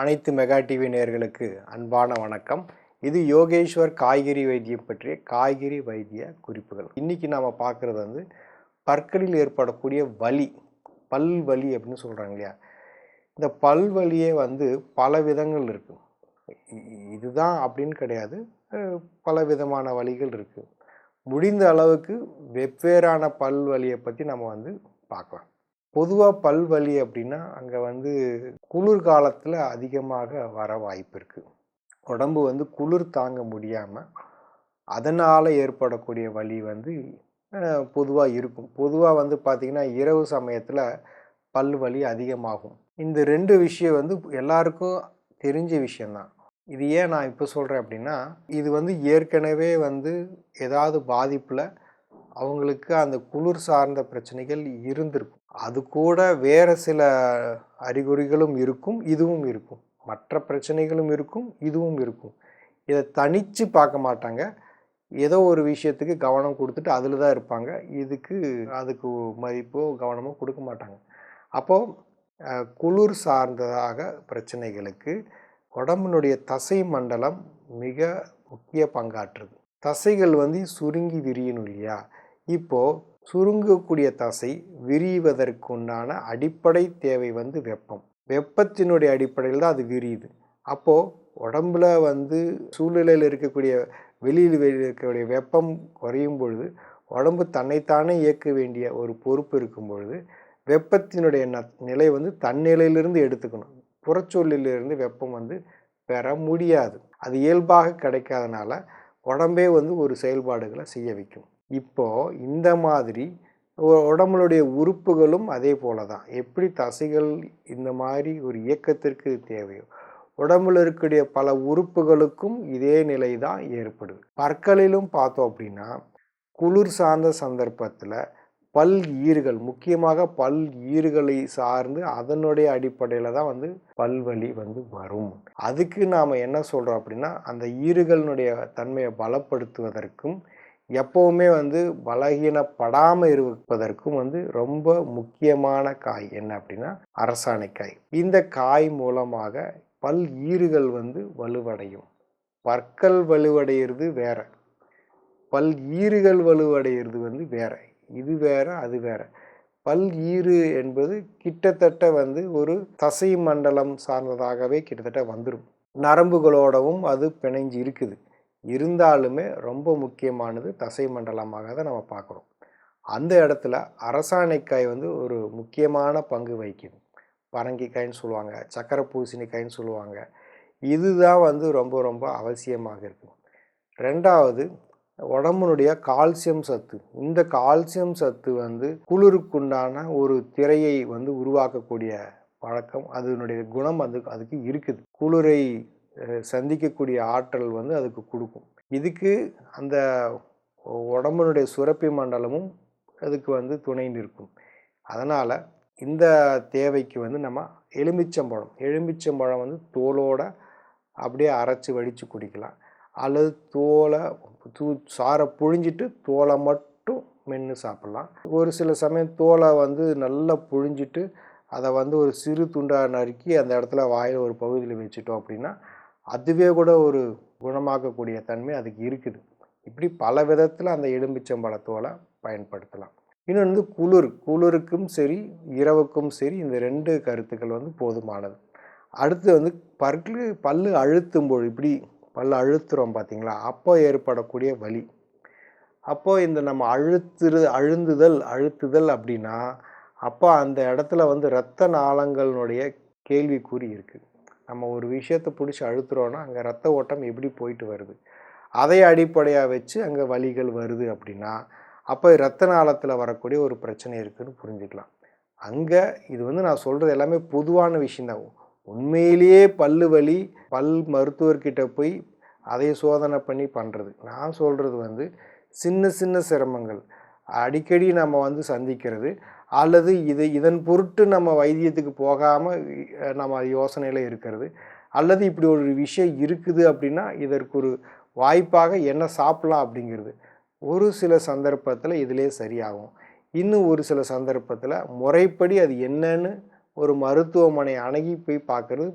அனைத்து mega TV நேர்களுக்கு அன்பான வணக்கம். இது யோகேஸ்வர் காய்கறி வைத்தியம் பற்றிய காய்கறி வைத்திய குறிப்புகள். இன்றைக்கி நாம் பார்க்குறது வந்து பற்களில் ஏற்படக்கூடிய வலி பல் வலி அப்படின்னு சொல்கிறாங்க இல்லையா? இந்த பல் வலியே வந்து பல விதங்கள் இருக்குது இதுதான் அப்படின்னு கிடையாது. பல விதமான வழிகள் இருக்குது முடிந்த அளவுக்கு வெவ்வேறான பல் வலியை பற்றி நம்ம வந்து பார்க்கலாம். பொதுவாக பல் வலி அப்படின்னா அங்கே வந்து குளிர் காலத்தில் அதிகமாக வர வாய்ப்பு இருக்குது உடம்பு வந்து குளிர் தாங்க முடியாமல் அதனால் ஏற்படக்கூடிய வலி வந்து பொதுவாக இருக்கும். பொதுவாக வந்து பார்த்திங்கன்னா இரவு சமயத்தில் பல் வலி அதிகமாகும். இந்த ரெண்டு விஷயம் வந்து எல்லாருக்கும் தெரிஞ்ச விஷயந்தான் இது ஏன் நான் இப்போ சொல்கிறேன் அப்படின்னா இது வந்து ஏற்கனவே வந்து ஏதாவது பாதிப்பில் அவங்களுக்கு அந்த குளிர் சார்ந்த பிரச்சனைகள் இருந்திருக்கும். அது கூட வேறு சில அறிகுறிகளும் இருக்கும் இதுவும் இருக்கும். மற்ற பிரச்சனைகளும் இருக்கும் இதுவும் இருக்கும். இதை தனித்து பார்க்க மாட்டாங்க. ஏதோ ஒரு விஷயத்துக்கு கவனம் கொடுத்துட்டு அதில் தான் இருப்பாங்க. இதுக்கு அதுக்கு மதிப்போ கவனமோ கொடுக்க மாட்டாங்க. அப்போது குளிர் சார்ந்ததாக பிரச்சனைகளுக்கு உடம்பினுடைய தசை மண்டலம் மிக முக்கிய பங்காற்றுது. தசைகள் வந்து சுருங்கி விரியணும் இல்லையா? இப்போது சுருங்கக்கூடிய தசை விரிவதற்குண்டான அடிப்படை தேவை வந்து வெப்பம். வெப்பத்தினுடைய அடிப்படையில் தான் அது விரியுது. அப்போது உடம்புல வந்து சூழ்நிலையில் இருக்கக்கூடிய வெளியில் இருக்கக்கூடிய வெப்பம் குறையும் பொழுது உடம்பு தன்னைத்தானே இயக்க வேண்டிய ஒரு பொறுப்பு இருக்கும் பொழுது வெப்பத்தினுடைய ந நிலை வந்து தன்னிலையிலிருந்து எடுத்துக்கணும். புறச்சூழலிலிருந்து வெப்பம் வந்து பெற முடியாது. அது இயல்பாக கிடைக்காதனால உடம்பே வந்து ஒரு செயல்பாடுகளை செய்ய வைக்கும். இப்போ இந்த மாதிரி உடம்புடைய உறுப்புகளும் அதே போல தான். எப்படி தசைகள் இந்த மாதிரி ஒரு இயக்கத்திற்கு தேவையோ உடம்புல இருக்கக்கூடிய பல உறுப்புகளுக்கும் இதே நிலை தான் ஏற்படுது. பற்களிலும் பார்த்தோம் அப்படின்னா குளிர் சார்ந்த சந்தர்ப்பத்தில் பல் ஈறுகள் முக்கியமாக பல் ஈறுகளை சார்ந்து அதனுடைய அடிப்படையில் தான் வந்து பல்வலி வந்து வரும். அதுக்கு நாம் என்ன சொல்கிறோம் அப்படின்னா அந்த ஈறுகளினுடைய தன்மையை பலப்படுத்துவதற்கும் எப்போவுமே வந்து பலகீனப்படாமல் இருப்பதற்கும் வந்து ரொம்ப முக்கியமான காய் என்ன அப்படின்னா அரசாணைக்காய் இந்த காய் மூலமாக பல் ஈறுகள் வந்து வலுவடையும். பற்கள் வலுவடைகிறது வேற. பல் ஈறுகள் வலுவடைகிறது வந்து வேற. இது வேற அது வேற. பல் ஈறு என்பது கிட்டத்தட்ட வந்து ஒரு தசை மண்டலம் சார்ந்ததாகவே கிட்டத்தட்ட வந்துடும் நரம்புகளோடவும் அது பிணைஞ்சு இருக்குது. இருந்தாலுமே ரொம்ப முக்கியமானது தசை மண்டலமாக தான் நம்ம பார்க்குறோம். அந்த இடத்துல அரசாணைக்காய் வந்து ஒரு முக்கியமான பங்கு வகிக்குது. பரங்கிக்காய்ன்னு சொல்லுவாங்க சக்கரை பூசணிக்காய்ன்னு சொல்லுவாங்க. இதுதான் வந்து ரொம்ப ரொம்ப அவசியமாக இருக்கும். ரெண்டாவது உடம்புனுடைய கால்சியம் சத்து. இந்த கால்சியம் சத்து வந்து குளிருக்குண்டான ஒரு திரையை வந்து உருவாக்கக்கூடிய பழக்கம் அதனுடைய குணம் அது அதுக்கு இருக்குது. குளிரை சந்திக்கக்கூடிய ஆற்றல் வந்து அதுக்கு கொடுக்கும். இதுக்கு அந்த உடம்புனுடைய சுரப்பி மண்டலமும் அதுக்கு வந்து துணை நிற்கும். அதனால் இந்த தேவைக்கு வந்து நம்ம எலுமிச்சம்பழம் எலுமிச்சம்பழம் வந்து தோலோட அப்படியே அரைச்சி வடித்து குடிக்கலாம். அல்லது தோலை தூ சாரை புழிஞ்சிட்டு தோலை மட்டும் மென்று சாப்பிட்லாம். ஒரு சில சமயம் தோலை வந்து நல்லா புழிஞ்சிட்டு அதை வந்து ஒரு சிறு துண்டாக நறுக்கி அந்த இடத்துல வாயில் ஒரு பகுதியில் வச்சுட்டோம் அப்படின்னா அதுவே கூட ஒரு குணமாக்கக்கூடிய தன்மை அதுக்கு இருக்குது. இப்படி பல விதத்தில் அந்த எலும்பிச்சம்பழத்தோலை பயன்படுத்தலாம். இன்னொன்று வந்து குளிர் குளிருக்கும் சரி இரவுக்கும் சரி இந்த ரெண்டு கருத்துக்கள் வந்து போதுமானது. அடுத்து வந்து பல்லு பல்லு அழுத்தும்போது இப்படி பல்லு அழுத்துறோம் பார்த்தீங்களா அப்போ ஏற்படக்கூடிய வலி. அப்போ இந்த நம்ம அழுத்துறு அழுந்துதல் அழுத்துதல் அப்படின்னா அப்போ அந்த இடத்துல வந்து இரத்த நாளங்களினுடைய கேள்விக்குறி இருக்குது நம்ம ஒரு விஷயத்தை பிடிச்சி அழுத்துறோன்னா அங்கே ரத்த ஓட்டம் எப்படி போயிட்டு வருது? அதை அடிப்படையாக வச்சு அங்கே வலிகள் வருது அப்படின்னா அப்போ இரத்த நாளத்தில் வரக்கூடிய ஒரு பிரச்சனை இருக்குதுன்னு புரிஞ்சுக்கலாம். அங்கே இது வந்து நான் சொல்கிறது எல்லாமே பொதுவான விஷயந்தான் உண்மையிலேயே பல்லு வலி பல் மருத்துவர்கிட்ட போய் அதை சோதனை பண்ணி பண்ணுறது நான் சொல்கிறது வந்து சின்ன சின்ன சிரமங்கள். அடிக்கடி நம்ம வந்து சந்திக்கிறது அல்லது இது இதன் பொருட்டு நம்ம வைத்தியத்துக்கு போகாமல் நம்ம யோசனையில் இருக்கிறது. அல்லது இப்படி ஒரு விஷயம் இருக்குது அப்படின்னா இதற்கு ஒரு வாய்ப்பாக என்ன சாப்பிட்லாம் அப்படிங்கிறது. ஒரு சில சந்தர்ப்பத்தில் இதிலே சரியாகும். இன்னும் ஒரு சில சந்தர்ப்பத்தில் முறைப்படி அது என்னன்னு ஒரு மருத்துவமனை அணுகி போய் பார்க்குறது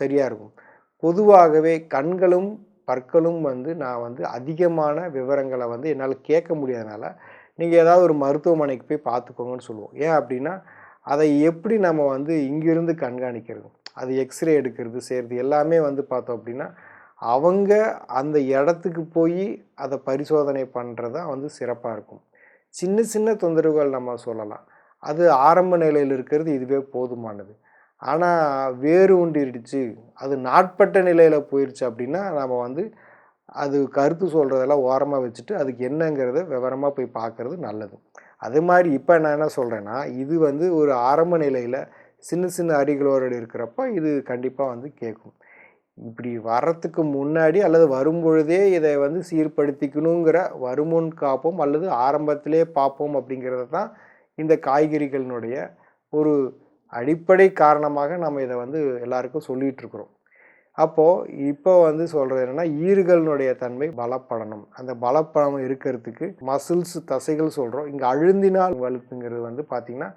சரியாக இருக்கும். பொதுவாகவே கண்களும் பற்களும் வந்து நான் வந்து அதிகமான விவரங்களை வந்து என்னால் கேட்க முடியாதனால நீங்கள் ஏதாவது ஒரு மருத்துவமனைக்கு போய் பார்த்துக்கோங்கன்னு சொல்லுவோம். ஏன் அப்படின்னா அதை எப்படி நம்ம வந்து இங்கிருந்து கண்காணிக்கிறது? அது எக்ஸ்ரே எடுக்கிறது செய்கிறது எல்லாமே வந்து பார்த்தோம் அப்படின்னா அவங்க அந்த இடத்துக்கு போய் அதை பரிசோதனை பண்ணுறது தான் வந்து சிறப்பாக இருக்கும். சின்ன சின்ன தொந்தரவுகள் நம்ம சொல்லலாம். அது ஆரம்ப நிலையில் இருக்கிறது இதுவே போதுமானது. ஆனால் வேறு ஒன்றிடுச்சு அது நாட்பட்ட நிலையில் போயிடுச்சு அப்படின்னா நம்ம வந்து அது கருத்து சொல்கிறதெல்லாம் ஓரமாக வச்சுட்டு அதுக்கு என்னங்கிறத விவரமாக போய் பார்க்குறது நல்லது. அது மாதிரி இப்போ நான் என்ன சொல்கிறேன்னா இது வந்து ஒரு ஆரம்ப நிலையில் சின்ன சின்ன அடிகளோடு இருக்கிறப்ப இது கண்டிப்பாக வந்து கேட்கும். இப்படி வர்றதுக்கு முன்னாடி அல்லது வரும்பொழுதே இதை வந்து சீர்படுத்திக்கணுங்கிற வருமுன் காப்போம் அல்லது ஆரம்பத்திலே பார்ப்போம் அப்படிங்கிறது தான் இந்த காய்கறிகளினுடைய ஒரு அடிப்படை காரணமாக நம்ம இதை வந்து எல்லாருக்கும் சொல்லிகிட்டு இருக்கிறோம். அப்போது இப்போ வந்து சொல்கிறது என்னென்னா ஈறுகளினுடைய தன்மை பலப்படணும். அந்த பலப்படம் இருக்கிறதுக்கு மசில்ஸ் தசைகள் சொல்கிறோம் இங்கே அழுந்தினால் வலுப்புங்கிறது வந்து பார்த்திங்கன்னா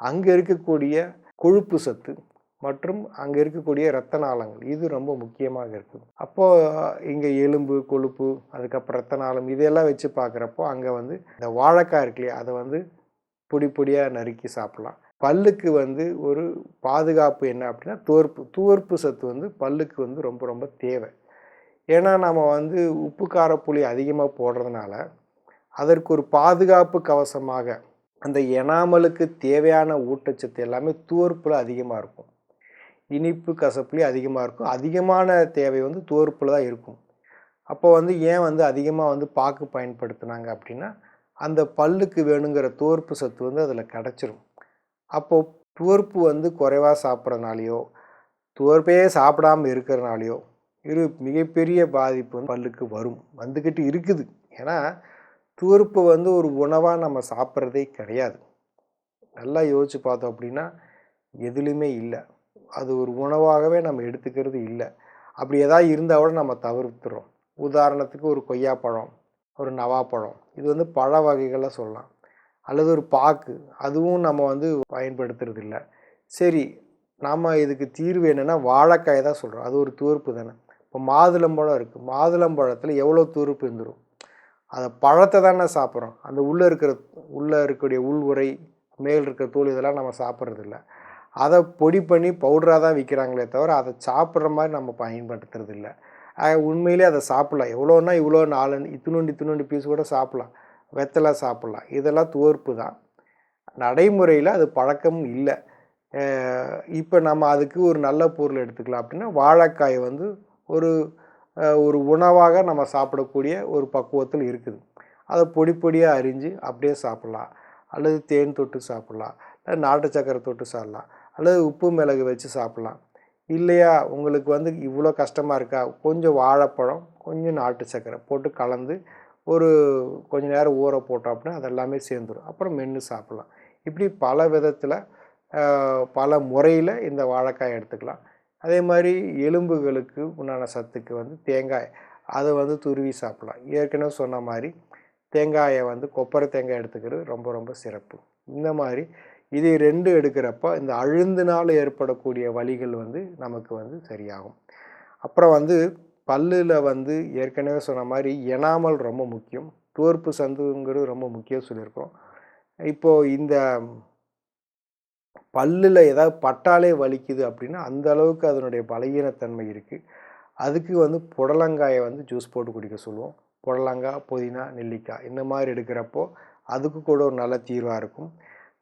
அங்கே இருக்கக்கூடிய கொழுப்பு சத்து மற்றும் அங்கே இருக்கக்கூடிய இரத்த நாளங்கள். இது ரொம்ப முக்கியமாக இருக்குது அப்போது இங்கே எலும்பு கொழுப்பு அதுக்கப்புறம் இரத்த நாளம் இதெல்லாம் வச்சு பார்க்குறப்போ அங்கே வந்து இந்த வாழைக்காய் இருக்கு இல்லையா அதை வந்து பொடி பொடியாக நறுக்கி சாப்பிட்லாம். பல்லுக்கு வந்து ஒரு பாதுகாப்பு என்ன அப்படின்னா துவர்ப்பு துவர்ப்பு சத்து வந்து பல்லுக்கு வந்து ரொம்ப ரொம்ப தேவை. ஏன்னா நம்ம வந்து உப்பு காரப்புளி அதிகமாக போடுறதுனால அதற்கு ஒரு பாதுகாப்பு கவசமாக அந்த எனாமலுக்கு தேவையான ஊட்டச்சத்து எல்லாமே துவர்ப்பில் அதிகமாக இருக்கும். இனிப்பு கசப்புலேயும் அதிகமாக இருக்கும். அதிகமான தேவை வந்து துவர்ப்பில் தான் இருக்கும். அப்போ வந்து ஏன் வந்து அதிகமாக வந்து பாக்கு பயன்படுத்தினாங்க அப்படின்னா அந்த பல்லுக்கு வேணுங்கிற துவர்ப்பு சத்து வந்து அதில் கிடச்சிரும். அப்போது துவர்ப்பு வந்து குறைவாக சாப்பிட்றனாலையோ துவர்ப்பே சாப்பிடாமல் இருக்கிறனாலையோ இரு மிகப்பெரிய பாதிப்பு வந்து பல்லுக்கு வரும். வந்துக்கிட்டு இருக்குது. ஏன்னா துவர்ப்பு வந்து ஒரு உணவாக நம்ம சாப்பிட்றதே கிடையாது. நல்லா யோசித்து பார்த்தோம் அப்படின்னா எதுலேயுமே இல்லை. அது ஒரு உணவாகவே நம்ம எடுத்துக்கிறது இல்லை. அப்படி எதாவது இருந்தால் கூட நம்ம தவிர்த்துறோம். உதாரணத்துக்கு ஒரு கொய்யாப்பழம் ஒரு நவாப்பழம். இது வந்து பழ வகைகளை சொல்லலாம். அல்லது ஒரு பாக்கு அதுவும் நம்ம வந்து பயன்படுத்துறது இல்லை சரி நாம் இதுக்கு தீர்வு என்னென்னா வாழைக்காய் தான் சொல்கிறோம் அது ஒரு தூர்ப்பு தானே. இப்போ மாதுளம்பழம் இருக்குது மாதுளம்பழத்தில் எவ்வளோ தூர்ப்பு இருந்துடும் அதை பழத்தை தானே சாப்பிட்றோம். அந்த உள்ளே இருக்கிற உள்ளே இருக்கக்கூடிய உள் உரை மேல் இருக்கிற தூள் இதெல்லாம் நம்ம சாப்பிட்றதில்ல. அதை பொடி பண்ணி பவுடராக தான் விற்கிறாங்களே தவிர அதை சாப்பிட்ற மாதிரி நம்ம பயன்படுத்துறது இல்லை உண்மையிலே அதை சாப்பிட்லாம். எவ்வளோன்னா இவ்வளோ நாலு இத்தினோண்டு இத்தினோண்டு பீஸ் கூட சாப்பிட்லாம். வெத்தலை சாப்பிட்லாம். இதெல்லாம் துவர்ப்பு தான். நடைமுறையில் அது பழக்கம் இல்லை. இப்போ நம்ம அதுக்கு ஒரு நல்ல பொருள் எடுத்துக்கலாம் அப்படின்னா வாழைக்காய் வந்து ஒரு ஒரு உணவாக நம்ம சாப்பிடக்கூடிய ஒரு பக்குவத்தில் இருக்குது. அதை பொடி பொடியாக அரிஞ்சு அப்படியே சாப்பிட்லாம். அல்லது தேன் தொட்டு சாப்பிட்லாம். நாட்டு சக்கரை தொட்டு சாப்பிட்லாம். அல்லது உப்பு மிளகு வச்சு சாப்பிட்லாம். இல்லையா? உங்களுக்கு வந்து இவ்வளோ கஷ்டமாக இருக்கா? கொஞ்சம் வாழைப்பழம் கொஞ்சம் நாட்டு சக்கரை போட்டு கலந்து ஒரு கொஞ்ச நேரம் ஊற போட்டோம் அப்படின்னா அதெல்லாமே சேர்ந்துடும் அப்புறம் மென்று சாப்பிட்லாம். இப்படி பல விதத்தில் பல முறையில் இந்த வாழைக்காய் எடுத்துக்கலாம். அதே மாதிரி எலும்புகளுக்கு உண்டான சத்துக்கு வந்து தேங்காய் அதை வந்து துருவி சாப்பிட்லாம். ஏற்கனவே சொன்ன மாதிரி தேங்காயை வந்து கொப்பரை தேங்காய் எடுத்துக்கிறது ரொம்ப ரொம்ப சிறப்பு. இந்த மாதிரி இது ரெண்டு எடுக்கிறப்ப இந்த அழுந்தினால் ஏற்படக்கூடிய வலிகள் வந்து நமக்கு வந்து சரியாகும். அப்புறம் வந்து பல்லில் வந்து ஏற்கனவே சொன்ன மாதிரி எனாமல் ரொம்ப முக்கியம். தோற்பு சந்துங்கிறது ரொம்ப முக்கியம் சொல்லியிருக்கோம். இப்போது இந்த பல்லில் ஏதாவது பட்டாலே வலிக்குது அப்படின்னா அந்த அளவுக்கு அதனுடைய பலகீனத்தன்மை இருக்குது அதுக்கு வந்து புடலங்காயை வந்து ஜூஸ் போட்டு குடிக்க சொல்லுவோம். புடலங்காய் புதினா நெல்லிக்காய் இந்த மாதிரி எடுக்கிறப்போ அதுக்கு கூட ஒரு நல்ல தீர்வாக இருக்கும்.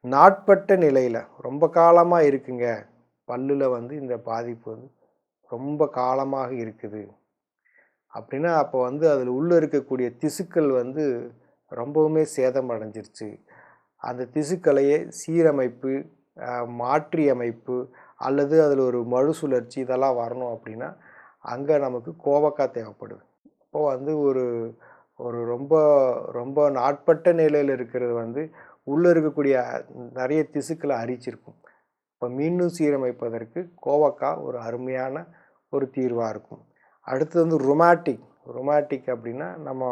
நாட்பட்ட நிலையில் ரொம்ப காலமாக இருக்குங்க. பல்லில் வந்து இந்த பாதிப்பு வந்து ரொம்ப காலமாக இருக்குது. அப்படின்னா அப்போ வந்து அதில் உள்ளே இருக்கக்கூடிய திசுக்கள் வந்து ரொம்பவுமே சேதம் அடைஞ்சிருச்சு அந்த திசுக்களையே சீரமைப்பு மாற்றி அமைப்பு அல்லது அதில் ஒரு மறுசுழற்சி இதெல்லாம் வரணும் அப்படின்னா அங்கே நமக்கு கோவக்காய் தேவைப்படுது. இப்போது வந்து ஒரு ஒரு ரொம்ப ரொம்ப நாட்பட்ட நிலையில் இருக்கிறது வந்து உள்ளே இருக்கக்கூடிய நிறைய திசுக்களை அரிச்சிருக்கும். இப்போ மீண்டும் சீரமைப்பதற்கு கோவக்காய் ஒரு அருமையான ஒரு தீர்வாக இருக்கும். அடுத்தது வந்து ரொமாட்டிக் ரொமாட்டிக் அப்படின்னா நம்ம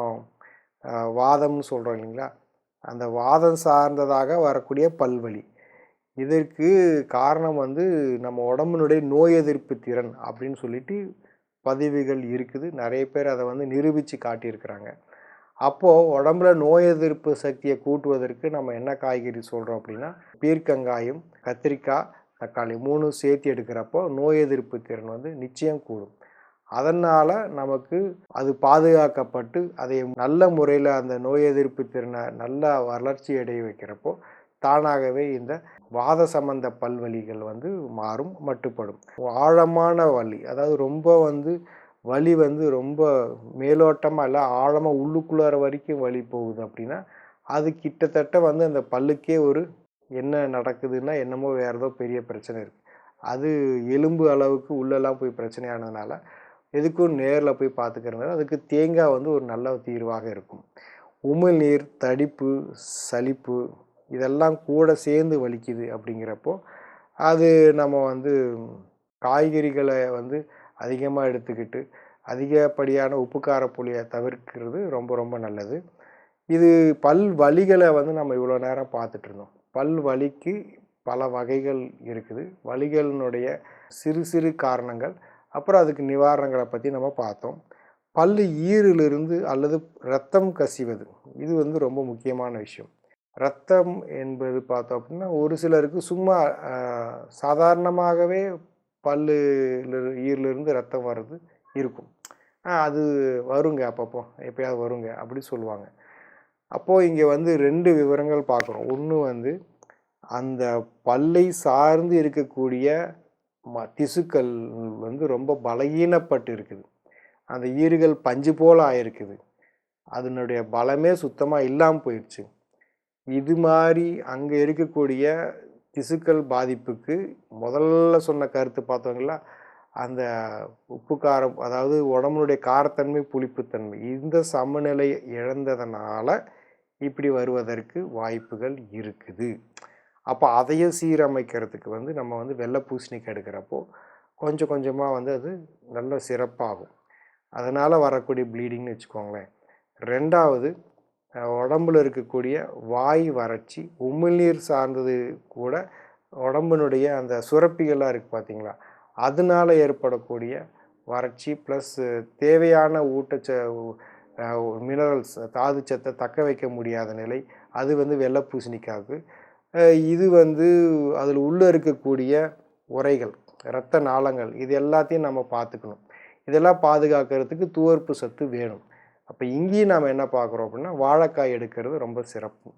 வாதம்னு சொல்கிறோம் இல்லைங்களா? அந்த வாதம் சார்ந்ததாக வரக்கூடிய பல்வலி. இதற்கு காரணம் வந்து நம்ம உடம்புனுடைய நோய் எதிர்ப்பு திறன் அப்படின்னு சொல்லிட்டு பதிவுகள் இருக்குது. நிறைய பேர் அதை வந்து நிரூபித்து காட்டியிருக்கிறாங்க. அப்போது உடம்புல நோய் எதிர்ப்பு சக்தியை கூட்டுவதற்கு நம்ம என்ன காய்கறி சொல்கிறோம் அப்படின்னா பீர்க்கங்காயம் கத்திரிக்காய் தக்காளி மூணு சேர்த்து எடுக்கிறப்போ நோய் எதிர்ப்பு திறன் வந்து நிச்சயம் கூடும். அதனால் நமக்கு அது பாதுகாக்கப்பட்டு அதை நல்ல முறையில் அந்த நோய் எதிர்ப்பு திறனை நல்லா வளர்ச்சி அடைய வைக்கிறப்போ தானாகவே இந்த வாத சம்பந்த பல்வலிகள் வந்து மாறும் மட்டுப்படும். ஆழமான வலி அதாவது ரொம்ப வந்து வலி வந்து ரொம்ப மேலோட்டமாக இல்லை ஆழமாக உள்ளுக்குள்ளார வரைக்கும் வலி போகுது அப்படின்னா அது கிட்டத்தட்ட வந்து அந்த பல்லுக்கே ஒரு என்ன நடக்குதுன்னா என்னமோ வேறு ஏதோ பெரிய பிரச்சனை இருக்குது அது எலும்பு அளவுக்கு உள்ளெல்லாம் போய் பிரச்சனையானதுனால எதுக்கும் நேரில் போய் பார்த்துக்கிறதுனால அதுக்கு தேங்காய் வந்து ஒரு நல்ல தீர்வாக இருக்கும். உமிழ்நீர் தடிப்பு சலிப்பு இதெல்லாம் கூட சேர்ந்து வலிக்குது அப்படிங்கிறப்போ அது நம்ம வந்து காய்கறிகளை வந்து அதிகமாக எடுத்துக்கிட்டு அதிகப்படியான உப்பு கார புளியை தவிர்க்கிறது ரொம்ப ரொம்ப நல்லது. இது பல் வலிகளை வந்து நம்ம இவ்வளோ நேரம் பார்த்துட்டு இருந்தோம் பல் வலிக்கு பல வகைகள் இருக்குது. வலிகளினுடைய சிறு சிறு காரணங்கள் அப்புறம் அதுக்கு நிவாரணங்களை பற்றி நம்ம பார்த்தோம். பல் ஈரிலிருந்து அல்லது ரத்தம் கசிவது இது வந்து ரொம்ப முக்கியமான விஷயம். ரத்தம் என்பது பார்த்தோம் அப்படின்னா ஒரு சிலருக்கு சும்மா சாதாரணமாகவே பல்லு ஈரிலிருந்து ரத்தம் வர்றது இருக்கும். அது வருங்க அப்பப்போ எப்பயாவது வருங்க அப்படி சொல்லுவாங்க. அப்போது இங்கே வந்து ரெண்டு விவரங்கள் பார்க்குறோம். ஒன்று வந்து அந்த பல்லை சார்ந்து இருக்கக்கூடிய ம திசுக்கள் வந்து ரொம்ப பலகீனப்பட்டு இருக்குது அந்த ஈறுகள் பஞ்சு போல் ஆயிருக்குது. அதனுடைய பலமே சுத்தமாக இல்லாமல் போயிடுச்சு. இது மாதிரி அங்கே இருக்கக்கூடிய திசுக்கள் பாதிப்புக்கு முதல்ல சொன்ன கருத்து பார்த்தவங்களா அந்த உப்பு காரம் அதாவது உடம்புடைய காரத்தன்மை புளிப்புத்தன்மை இந்த சமநிலை இழந்ததுனால இப்படி வருவதற்கு வாய்ப்புகள் இருக்குது. அப்போ அதையும் சீரமைக்கிறதுக்கு வந்து நம்ம வந்து வெள்ளை பூசணிக்காய் எடுக்கிறப்போ கொஞ்சம் கொஞ்சமாக வந்து அது நல்ல சிறப்பாகும். அதனால் வரக்கூடிய ப்ளீடிங்னு வச்சுக்கோங்களேன். ரெண்டாவது உடம்புல இருக்கக்கூடிய வாய் வறட்சி உமிழ்நீர் சார்ந்தது கூட உடம்பினுடைய அந்த சுரப்பிகளாக இருக்குது பார்த்தீங்களா அதனால் ஏற்படக்கூடிய வறட்சி ப்ளஸ் தேவையான ஊட்டச்ச மினரல்ஸ் தாதுச்சத்தை தக்க வைக்க முடியாத நிலை அது வந்து வெள்ளை பூசணிக்காவுக்கு இது வந்து அதில் உள்ளே இருக்கக்கூடிய உரைகள் இரத்த நாளங்கள் இது எல்லாத்தையும் நம்ம பார்த்துக்கணும். இதெல்லாம் பாதுகாக்கிறதுக்கு துவர்ப்பு சத்து வேணும். அப்போ இங்கேயும் நாம் என்ன பார்க்குறோம் அப்படின்னா வாழைக்காய் எடுக்கிறது ரொம்ப சிறப்பு.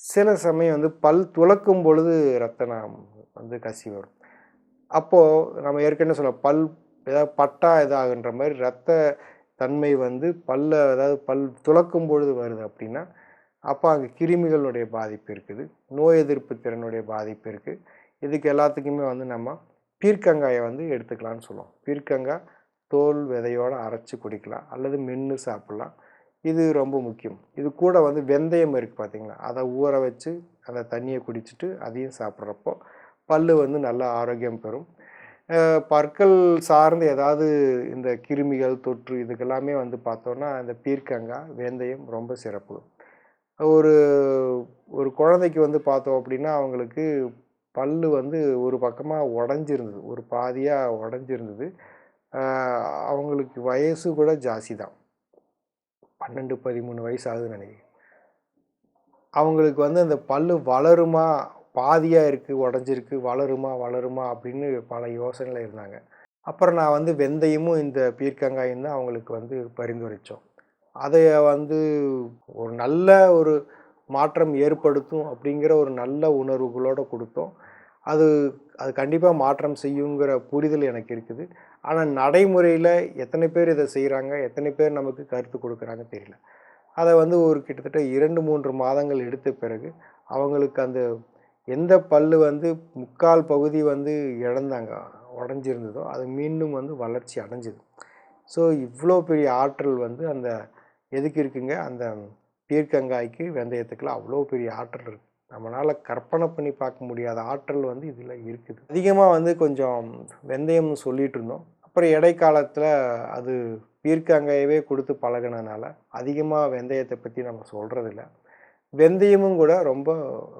சில சமயம் வந்து பல் துளக்கும் பொழுது ரத்த நாம் வந்து கசி வரும். அப்போது நம்ம ஏற்கனவே சொல்ல பல் ஏதாவது பட்டா இதாகுன்ற மாதிரி ரத்த தன்மை வந்து பல்ல அதாவது பல் துளக்கும் பொழுது வருது அப்படின்னா அப்போ அங்கே கிருமிகளுடைய பாதிப்பு இருக்குது. நோய் எதிர்ப்பு திறனுடைய பாதிப்பு இருக்குது இதுக்கு எல்லாத்துக்குமே வந்து நம்ம பீர்க்கங்காயை வந்து எடுத்துக்கலாம்னு சொல்லுவோம். பீர்க்கங்காய் தோல் விதையோடு அரைச்சி குடிக்கலாம். அல்லது மென்று சாப்பிட்லாம். இது ரொம்ப முக்கியம். இது கூட வந்து வெந்தயம் இருக்குது பார்த்திங்களா? அதை ஊற வச்சு அந்த தண்ணியை குடிச்சிட்டு அதையும் சாப்பிட்றப்போ பல் வந்து நல்ல ஆரோக்கியம் பெறும். பற்கள் சார்ந்து ஏதாவது இந்த கிருமிகள் தொற்று இதுக்கெல்லாமே வந்து பார்த்தோன்னா இந்த பீர்க்கங்காய் வெந்தயம் ரொம்ப சிறப்பு. ஒரு ஒரு குழந்தைக்கு வந்து பார்த்தோம் அப்படின்னா அவங்களுக்கு பல் வந்து ஒரு பக்கமாக உடஞ்சிருந்தது. ஒரு பாதியாக உடஞ்சிருந்தது. அவங்களுக்கு வயசு கூட ஜாஸ்தி தான். பன்னெண்டு பதிமூணு வயசு ஆகுதுன்னு நினைக்கிறேன். அவங்களுக்கு வந்து அந்த பல் வளருமா பாதியாக இருக்குது உடஞ்சிருக்கு வளருமா வளருமா அப்படின்னு பல யோசனையில் இருந்தாங்க. அப்புறம் நான் வந்து வெந்தயமும் இந்த பீர்க்கங்காயும் தான் அவங்களுக்கு வந்து பரிந்துரைத்தோம் அதை வந்து ஒரு நல்ல ஒரு மாற்றம் ஏற்படுத்தும் அப்படிங்கிற ஒரு நல்ல உணர்வுகளோடு கொடுத்தோம். அது அது கண்டிப்பாக மாற்றம் செய்யுங்கிற புரிதல் எனக்கு இருக்குது. ஆனால் நடைமுறையில் எத்தனை பேர் இதை செய்கிறாங்க எத்தனை பேர் நமக்கு கருத்து கொடுக்குறாங்க தெரியல. அதை வந்து ஒரு கிட்டத்தட்ட இரண்டு மூன்று மாதங்கள் எடுத்த பிறகு அவங்களுக்கு அந்த எந்த பல் வந்து முக்கால் பகுதி வந்து இழந்தாங்க உடஞ்சிருந்ததோ அது மீண்டும் வந்து வளர்ச்சி அடைஞ்சிது. ஸோ இவ்வளோ பெரிய ஆற்றல் வந்து அந்த எதுக்கு இருக்குங்க? அந்த பீர்க்கங்காய்க்கு வெந்தயத்துக்குள்ள அவ்வளோ பெரிய ஆற்றல் இருக்குது நம்மளால் கற்பனை பண்ணி பார்க்க முடியாத ஆற்றல் வந்து இதில் இருக்குது. அதிகமாக வந்து கொஞ்சம் வெந்தயம்னு சொல்லிகிட்டு இருந்தோம். அப்புறம் இடைக்காலத்தில் அது பீர்க்கங்காயவே கொடுத்து பழகினதுனால அதிகமாக வெந்தயத்தை பற்றி நம்ம சொல்கிறதில்ல வெந்தயமும் கூட ரொம்ப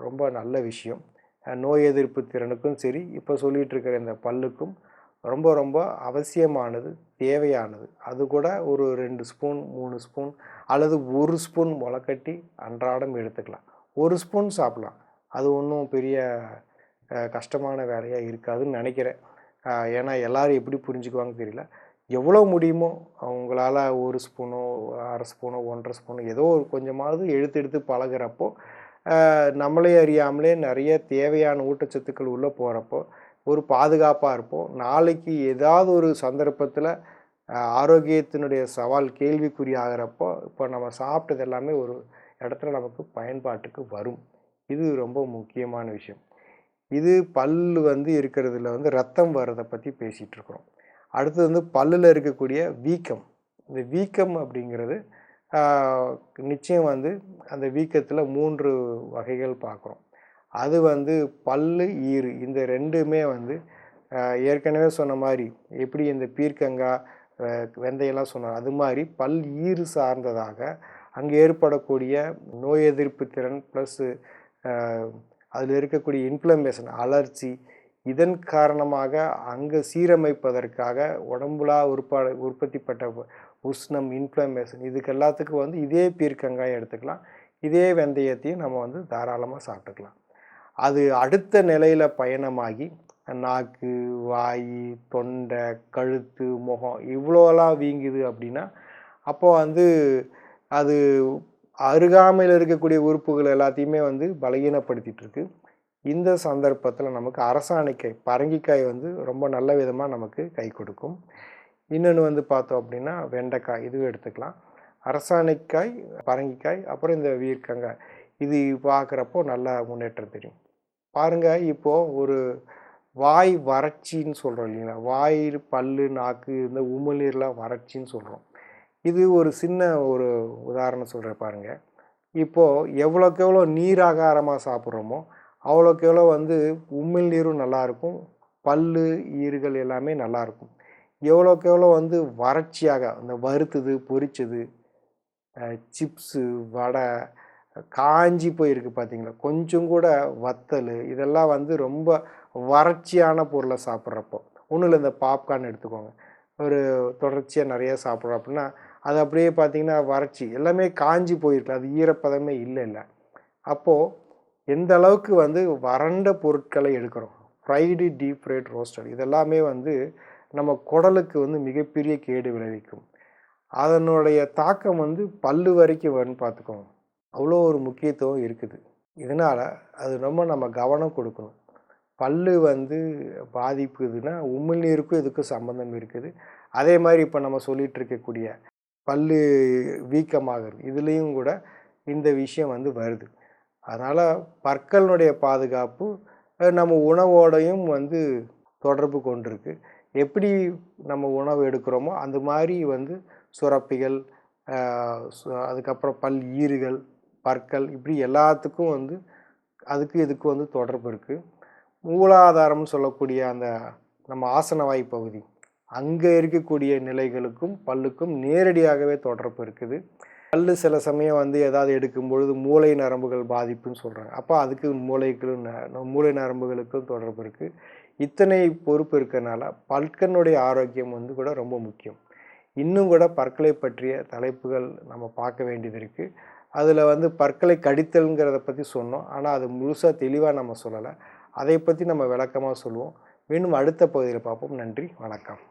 ரொம்ப நல்ல விஷயம். நோய் எதிர்ப்பு திறனுக்கும் சரி இப்போ சொல்லிகிட்டு இருக்கிற இந்த பல்லுக்கும் ரொம்ப ரொம்ப அவசியமானது தேவையானது. அது கூட ஒரு ரெண்டு ஸ்பூன் மூணு ஸ்பூன் அல்லது ஒரு ஸ்பூன் முளைக்கட்டி அன்றாடம் எடுத்துக்கலாம். ஒரு ஸ்பூன் சாப்பிட்லாம். அது ஒன்றும் பெரிய கஷ்டமான வேலையாக இருக்காதுன்னு நினைக்கிறேன். ஏன்னா எல்லோரும் எப்படி புரிஞ்சுக்குவாங்க தெரியல. எவ்வளோ முடியுமோ அவங்களால ஒரு ஸ்பூனோ அரை ஸ்பூனோ ஒன்றரை ஸ்பூனோ ஏதோ ஒரு கொஞ்சமாவது எடுத்து எடுத்து பழகுறப்போ நம்மளே அறியாமலே நிறைய தேவையான ஊட்டச்சத்துக்கள் உள்ளே போகிறப்போ ஒரு பாதுகாப்பாக இருப்போம். நாளைக்கு ஏதாவது ஒரு சந்தர்ப்பத்தில் ஆரோக்கியத்தினுடைய சவால் கேள்விக்குறி ஆகிறப்போ இப்போ நம்ம சாப்பிட்டது எல்லாமே ஒரு இடத்துல நமக்கு பயன்பாட்டுக்கு வரும். இது ரொம்ப முக்கியமான விஷயம். இது பல் வந்து இருக்கிறதுல வந்து ரத்தம் வர்றதை பற்றி பேசிகிட்டு இருக்கிறோம் அடுத்தது வந்து பல்லில் இருக்கக்கூடிய வீக்கம். இந்த வீக்கம் அப்படிங்கிறது நிச்சயம் வந்து அந்த வீக்கத்தில் மூன்று வகைகள் பார்க்குறோம். அது வந்து பல்லு ஈறு. இந்த ரெண்டுமே வந்து ஏற்கனவே சொன்ன மாதிரி எப்படி இந்த பீர்க்கங்காய் ஆஹ், வெந்தயம்லாம் சொன்னார் அது மாதிரி பல் ஈறு சார்ந்ததாக அங்கே ஏற்படக்கூடிய நோய் எதிர்ப்பு திறன் ப்ளஸ்ஸு அதில் இருக்கக்கூடிய இன்ஃப்ளமேஷன் அலர்ஜி இதன் காரணமாக அங்கே சீரமைப்பதற்காக உடம்புலா உற்பாடு உற்பத்திப்பட்ட உஷ்ணம் இன்ஃப்ளமேஷன் இதுக்கு எல்லாத்துக்கும் வந்து இதே பீர்க்கங்காய் எடுத்துக்கலாம். இதே வெந்தயத்தையும் நம்ம வந்து தாராளமாக சாப்பிட்டுக்கலாம். அது அடுத்த நிலையில் பயணமாகி நாக்கு வாய் தொண்டை கழுத்து முகம் இவ்வளோலாம் வீங்குது அப்படின்னா அப்போ வந்து அது அருகாமையில் இருக்கக்கூடிய உறுப்புகள் எல்லாத்தையுமே வந்து பலகீனப்படுத்திட்டு இருக்கு இந்த சந்தர்ப்பத்தில் நமக்கு அரசாணிக்காய் பரங்கிக்காய் வந்து ரொம்ப நல்ல விதமாக நமக்கு கை கொடுக்கும். இன்னொன்று வந்து பார்த்தோம் அப்படின்னா வெண்டைக்காய் இதுவும் எடுத்துக்கலாம். அரசாணிக்காய் பரங்கிக்காய் அப்புறம் இந்த வீர்க்கங்காய் இது பார்க்குறப்போ நல்ல முன்னேற்றம் தெரியும். பாருங்க இப்போ ஒரு வாய் வறட்சின்னு சொல்கிறோம் இல்லைங்களா? வாய் பல்லு நாக்கு இந்த உமிழ்நீர்லாம் வறட்சின்னு சொல்கிறோம் இது ஒரு சின்ன ஒரு உதாரணம் சொல்கிறேன் பாருங்க. இப்போது எவ்வளோக்கு எவ்வளோ நீராகாரமாக சாப்பிட்றோமோ அவ்வளோக்கு எவ்வளோ வந்து உமிழ்நீரும் நல்லாயிருக்கும் பல்லு ஈறுகள் எல்லாமே நல்லாயிருக்கும். எவ்வளோக்கு எவ்வளோ வந்து வறட்சியாக இந்த வறுத்தது பொரித்தது சிப்ஸு வடை காஞ்சி போயிருக்கு பார்த்தீங்களா? கொஞ்சம் கூட வத்தல் இதெல்லாம் வந்து ரொம்ப வறட்சியான பொருளை சாப்பிட்றப்போ. ஒன்றும் இல்லை இந்த பாப்கார்ன் எடுத்துக்கோங்க. ஒரு தொடர்ச்சியாக நிறையா சாப்பிட்றோம் அப்படின்னா அது அப்படியே பார்த்திங்கன்னா வறட்சி. எல்லாமே காஞ்சி போயிருக்கு. அது ஈரப்பதமே இல்லை இல்லை. அப்போது எந்த அளவுக்கு வந்து வறண்ட பொருட்களை எடுக்கிறோம்? ஃப்ரைடு டீப் ஃப்ரைட் ரோஸ்டட் இதெல்லாமே வந்து நம்ம குடலுக்கு வந்து மிகப்பெரிய கேடு விளைவிக்கும். அதனுடைய தாக்கம் வந்து பல்லு வரைக்கும் வரும்னு பார்த்துக்கோங்க. அவ்வளோ ஒரு முக்கியத்துவம் இருக்குது. இதனால் அது ரொம்ப நம்ம கவனம் கொடுக்கணும். பல் வந்து பாதிப்புதுன்னா உமிழ்நீருக்கும் இதுக்கும் சம்மந்தம் இருக்குது. அதே மாதிரி இப்போ நம்ம சொல்லிகிட்டு இருக்கக்கூடிய பல் வீக்கமாகிறது இதுலேயும் கூட இந்த விஷயம் வந்து வருது. அதனால் பற்களினுடைய பாதுகாப்பு நம்ம உணவோடையும் வந்து தொடர்பு கொண்டிருக்கு. எப்படி நம்ம உணவு எடுக்கிறோமோ அந்த மாதிரி வந்து சுரப்பிகள் சு- அதுக்கப்புறம் பல் ஈறுகள் பற்கள் இப்படி எல்லாத்துக்கும் வந்து அதுக்கு இதுக்கு வந்து தொடர்பு இருக்குது மூலாதாரம்னு சொல்லக்கூடிய அந்த நம்ம ஆசனவாய் பகுதி அங்கே இருக்கக்கூடிய நிலைகளுக்கும் பல்லுக்கும் நேரடியாகவே தொடர்பு இருக்குது. பல்லு சில சமயம் வந்து ஏதாவது எடுக்கும் பொழுது மூளை நரம்புகள் பாதிப்புன்னு சொல்கிறாங்க அப்போ அதுக்கு மூளைக்கும் ந- மூளை நரம்புகளுக்கும் தொடர்பு இருக்குது இத்தனை பொறுப்பு இருக்கிறனால பற்கனுடைய ஆரோக்கியம் வந்து கூட ரொம்ப முக்கியம். இன்னும் கூட பற்களை பற்றிய தலைப்புகள் நம்ம பார்க்க வேண்டியது இருக்குது அதில் வந்து பற்களை கடித்தல்ங்கிறத பற்றி சொன்னோம். ஆனால் அது முழுசாக தெளிவாக நம்ம சொல்லலை. அதை பற்றி நம்ம விளக்கமாக சொல்லுவோம். மீண்டும் அடுத்த பகுதியில் பார்ப்போம். நன்றி. வணக்கம்.